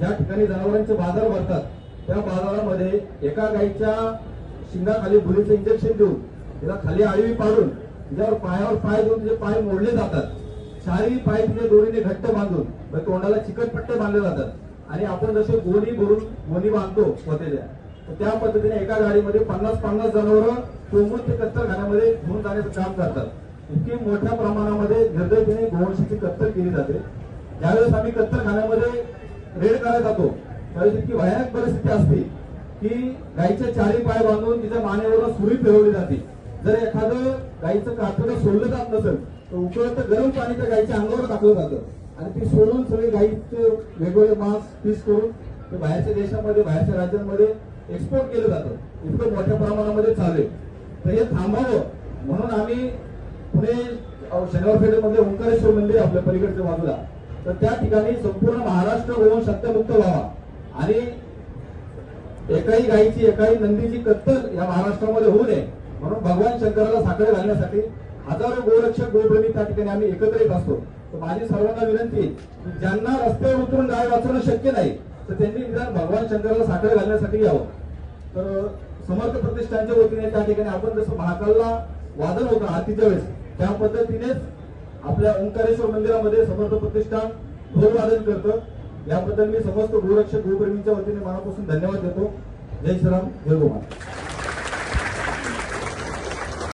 ज्या ठिकाणी जनावरांचे बाजार भरतात त्या बाजारामध्ये एका गाईच्या शिंगाखाली भुलीचं इंजेक्शन देऊन तिला खाली आळवी पाडून तिच्यावर पायावर पाय देऊन तिचे पाय मोडले जातात. चारही पाय तिथे दोरीने घट्ट बांधून मग तोंडाला चिकटपट्टे बांधले जातात. आणि आपण जसे गोणी भरून गोणी बांधतो स्वतःच्या त्या पद्धतीने एका गाडीमध्ये पन्नास पन्नास जनावरं कोंबून ते कत्तलखान्यामध्ये घेऊन जाण्याचं काम करतात. इतकी मोठ्या प्रमाणामध्ये निर्दयतेने गोवंशाची कत्तर केली जाते. ज्यावेळेस आम्ही कत्तलखान्यामध्ये रेड करायला जातो. त्यावेळेस इतकी भयानक परिस्थिती असते की गायीचे चारी पाय बांधून तिच्या मानेवर सुरी फिरवली जाते. जर एखादं गाईचं कातडं सोडलं जात नसेल तर उकळत गरम पाणी त्या गाईच्या अंगावर टाकलं जातं. आणि ती सोडून सगळे गायीचे वेगवेगळे मांस पीस करून ते बाहेरच्या देशामध्ये बाहेरच्या राज्यांमध्ये एक्सपोर्ट केलं जातं. इतकं मोठ्या प्रमाणामध्ये चालू तर हे थांबावं. म्हणून आम्ही पुणे शनिवार पेठेमध्ये ओंकारेश्वर मंदिर आपल्या पलीकडच्या बाजूला. तर त्या ठिकाणी संपूर्ण महाराष्ट्र होऊन सत्यमुक्त व्हावा. आणि एकाही गायीची एकाही नंदीची कत्तल या महाराष्ट्रामध्ये होऊ नये. म्हणून भगवान शंकराला साखर घालण्यासाठी हजारो गोरक्षक गोप्रेमी त्या ठिकाणी आम्ही एकत्र येत असतो. तर माझी सर्वांना विनंती की ज्यांना रस्त्यावर उतरून गाय वाचवणं शक्य नाही तर त्यांनी निदान भगवान शंकराला साखर घालण्यासाठी यावं. तर समर्थ प्रतिष्ठानच्या वतीने त्या ठिकाणी आपण जसं महाकालला वादन होतं आरतीच्या वेळेस त्या पद्धतीनेच आपल्या ओंकारेश्वर मंदिरामध्ये समर्थ प्रतिष्ठान ढोलवादन करतं. याबद्दल मी समस्त गोरक्षक गोप्रेमींच्या वतीने मनापासून धन्यवाद देतो. जय श्रीराम जय गोमा